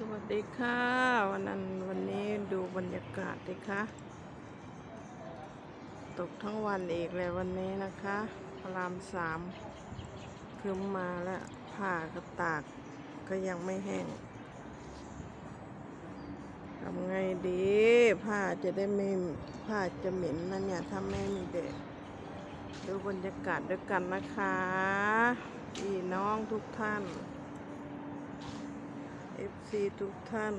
สวัสดีค่ะ วันนั้นวันนี้ดูบรรยากาศดิคะ ตกทั้งวันอีกเลยวันนี้นะคะพระรามสามคืมมาแล้วผ้าก็ตากก็ยังไม่แห้งทำไงดีผ้าจะได้ไม่ผ้าจะเหม็นนะเนี่ยถ้าไม่มีเด็กดูบรรยากาศด้วยกันนะคะพี่น้องทุกท่าน FC ทุกท่าน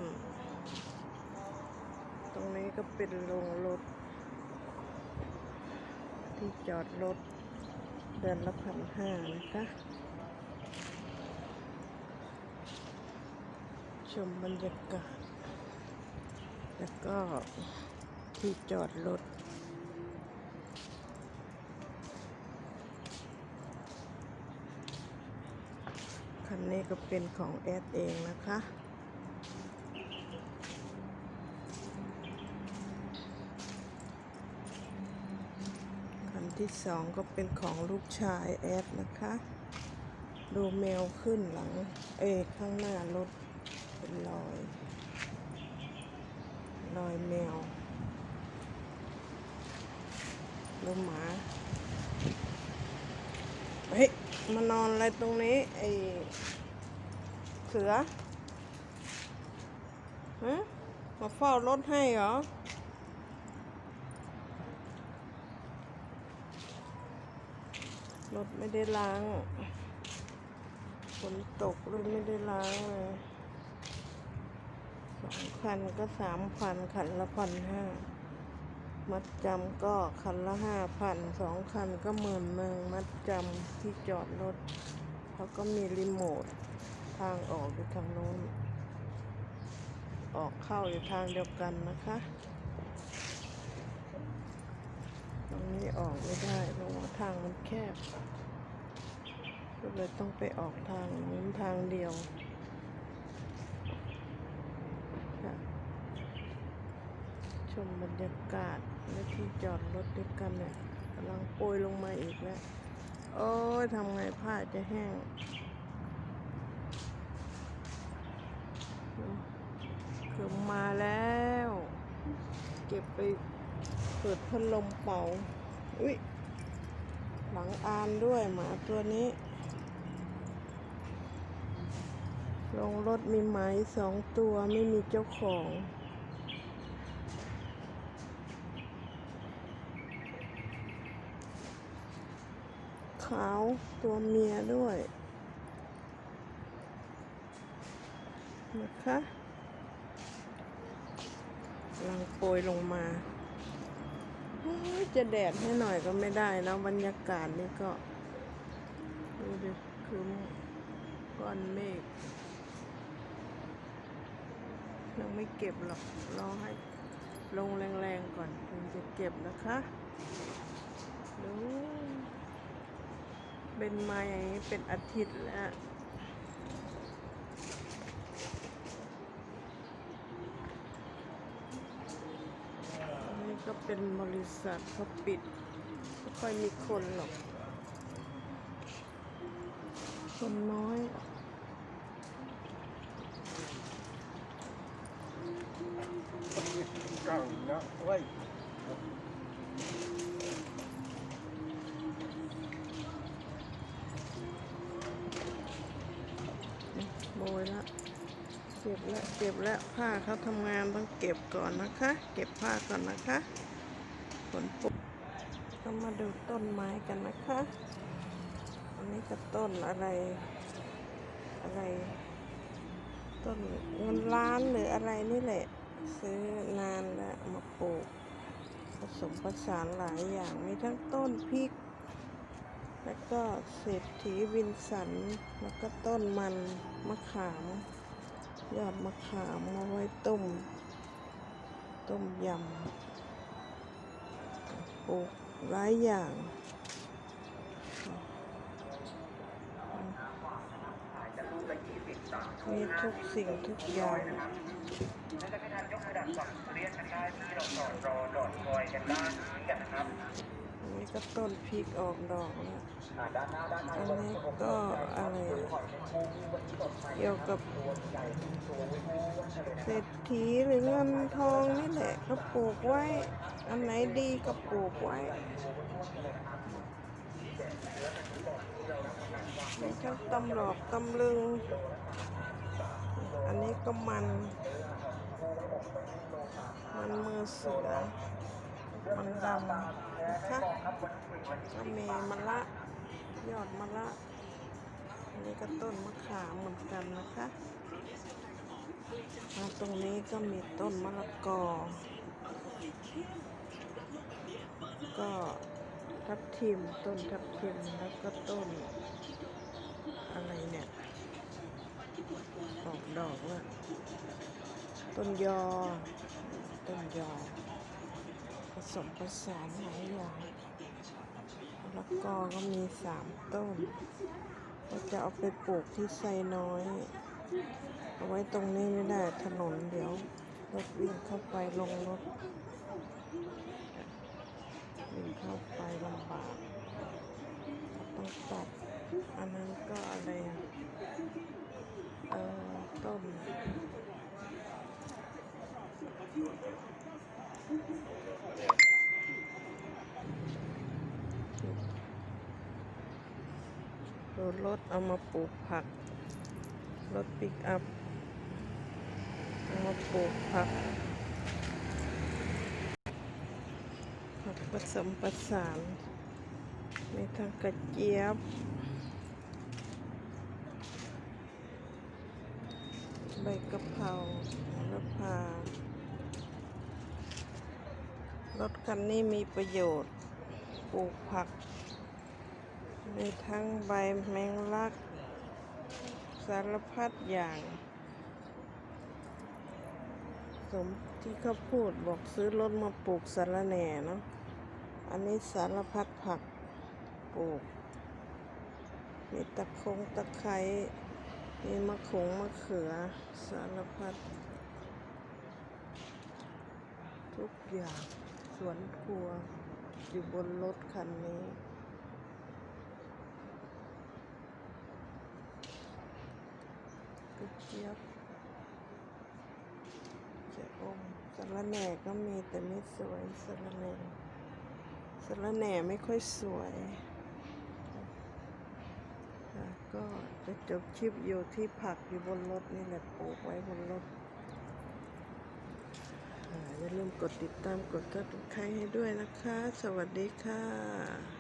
ตรงนี้ก็เป็นโรงรถ ที่จอดรถ เดือนละพันห้านะคะ ชมบรรยากาศ แล้วก็ที่จอดรถคันนี้ก็เป็นของแอดเองนะคะ ที่สองก็เป็นของลูกชายแอดนะคะ ดูแมวขึ้นหลัง เอข้างหน้ารถเป็นรอย รอยแมวดูหมา เฮ้ย มานอนอะไรตรงนี้ ไอเสือฮะมาเฝ้ารถให้เหรอ รถไม่ได้ล้างฝนตกเลยไม่ได้ล้างเลยสองคันก็สามพันคันละพันห้ามัดจำก็คันละห้าพันสองคันก็หมื่นหนึ่งมัดจำที่จอดรถเขาก็มีรีโมททางออกอยู่ทางโน้น ออกเข้าอยู่ทางเดียวกันนะคะ ตรง นี้ออกไม่ได้เพราะว่าทางมันแคบ ก็เลยต้องไปออกทางนู้นทางเดียวชมบรรยากาศและที่จอดรถด้วยกันเนี่ยกำลังโปรยลงมาอีกแล้ว โอ้ยทำไงผ้าจะแห้งคือมาแล้ว เก็บไปเปิดพัดลมเป่า อุ้ยหลังอานด้วยหมาตัวนี้ ลงรถมีไหมสองตัวไม่มีเจ้าของ ขาวตัวเมียด้วยนะคะกำลังโปรยลงมา จะแดดให้หน่อยก็ไม่ได้นะบรรยากาศนี่ก็ ดูดิคือก้อนเมฆยังไม่เก็บหรอกรอให้ลงแรงๆก่อนถึงจะเก็บนะคะดูเป็นมาอย่างนี้เป็นอาทิตย์แล้ว อันนี้ก็ เป็นบริษัทเขาปิดไม่ค่อยมีคนหรอก คนน้อยเก่าเนาะเว้ยโบยละเก็บแล้วเก็บแล้วผ้าเขาทำงานต้องเก็บก่อนนะคะ เก็บผ้าก่อนนะคะฝ นตกก็มาดูต้นไม้กันนะคะ อันนี้ก็ต้นอะไร อะไร ต้นเงินล้านหรืออะไรนี่แหละ ซื้อนานแล้วมาปลูก ผสมผสานหลายอย่างมีทั้งต้นพริก แล้วก็เศรษฐีวินสัน แล้วก็ต้นมันมะขาม ยอดมะขามเอาไว้ต้ม ต้มยำ อกหลายอย่าง มีทุกสิ่งทุกอย่างและจะให้ท่านยกระดับฝั่งเรียนกันได้ที่เราจอดรอจอดคอยกันด้กันนะครับ นนี้ก็ต้นพริกออกดอกแล้วอ่าด้านหน้าด้านในอันนี้ก็อะไรเกี่ยวกับเศรษฐีหรือเงินทองนี่แหละก็ปลูกไว้ อันไหนดีก็ปลูกไว้มีทั้งตำหลอกตำลึง อันนี้ก็มัน มันมือเสือมันดำ นะคะก็มีมะละยอดมะละอันนี้ก็ต้นมะขามเหมือนกันนะคะมาตรงนี้ก็มีต้นมะละกอ ก็ทับทิมต้นทับทิมแล้วก็ต้น อะไรเนี่ยออกดอกแล้วต้นยอ ต้นยอ สมผสานหลายอย่างแล้วก็ก็มีสามต้นก็จะเอาไปปลูกที่ไซน้อย เอาไว้ตรงนี้ไม่ได้ถนนเดี๋ยวรถวิ่งเข้าไปลงรถวิ่งเข้าไปลำบากต้องตัดอันนั้นก็อะไรเอ่อต้น รถรถเอามาปลูกผัก รถปิกอัพ เอามาปลูกผัก ผักผสมประสานมีทั้งกระเจี๊ยบใบกะเพราโหระพา รถคันนี้มีประโยชน์ ปลูกผัก มีทั้งใบแมงลัก สารพัดอย่าง สมที่เขาพูดบอกซื้อรถมาปลูกสารแหน่เนาะ อันนี้สารพัดผักปลูก มีตะคงตะไคร้ มีมะขงมะเขือ สารพัดทุกอย่าง สวนครัว อยู่บนรถคันนี้ กระเจี๊ยบเจะอมสะระแหน่ก็มีแต่ไม่สวยสะระแหน่สะระแหน่ไม่ค่อยสวยก็จะจบคลิปอยู่ที่ผักอยู่บนรถนี่แหละปลูกไว้บนรถ อ่าอย่าลืมกดติดตามกดติดตามให้ด้วยนะคะ สวัสดีค่ะ